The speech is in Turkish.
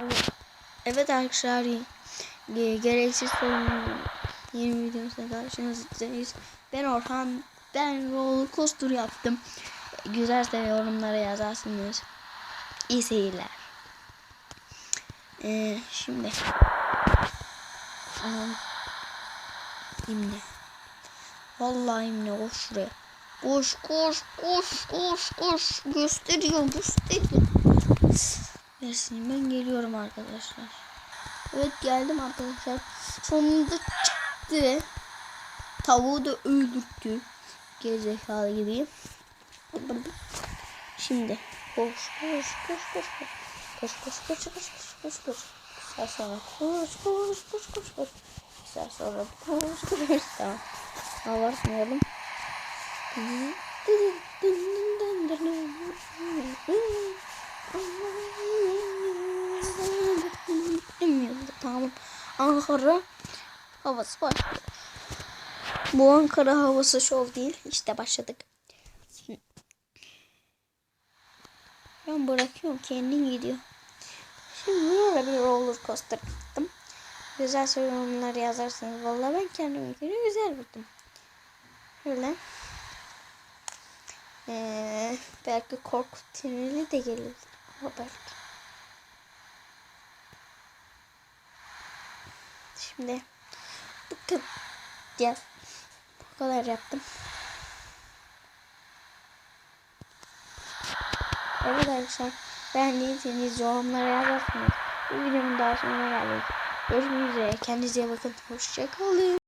Evet. Evet arkadaşlar. ge- Gereksiz sorunun yeni videosuna karşınızdayız. Ben Orhan. Ben roller coaster yaptım. Güzelse yorumlara yazarsınız. İyi seyirler. Ee, şimdi. Anam. İmle. Vallahi imle koş şuraya. Koş koş koş koş koş. Gösteriyor gösteriyor. Versin ben geliyorum arkadaşlar. Evet geldim arkadaşlar. Sonunda çıktı. Tavuğu da öldürttü. Gerizekalı gibi. Şimdi koş koş koş koş koş. Koş koş koş koş koş koş koş. Saat sonra koş koş koş koş koş. Saat sonra koş koş. Tamam. Abartmayalım. Tamam. Ankara havası başlıyor. Bu Ankara havası şov değil. İşte başladık. Ben bırakıyorum kendin gidiyor. Şimdi böyle bir roller coaster gittim. Güzel yorumlar yazarsanız vallahi ben kendime göre güzel buldum. Şöyle. Ee, belki korku tüneli de gelir. Ama belki. Şimdi bu kadar bu kadar yaptım. Evet arkadaşlar beğendiyseniz yorumlara yazarsınız. Bu videonun daha sonuna geldik. Görüşmek üzere. Kendinize bakın. Hoşçakalın.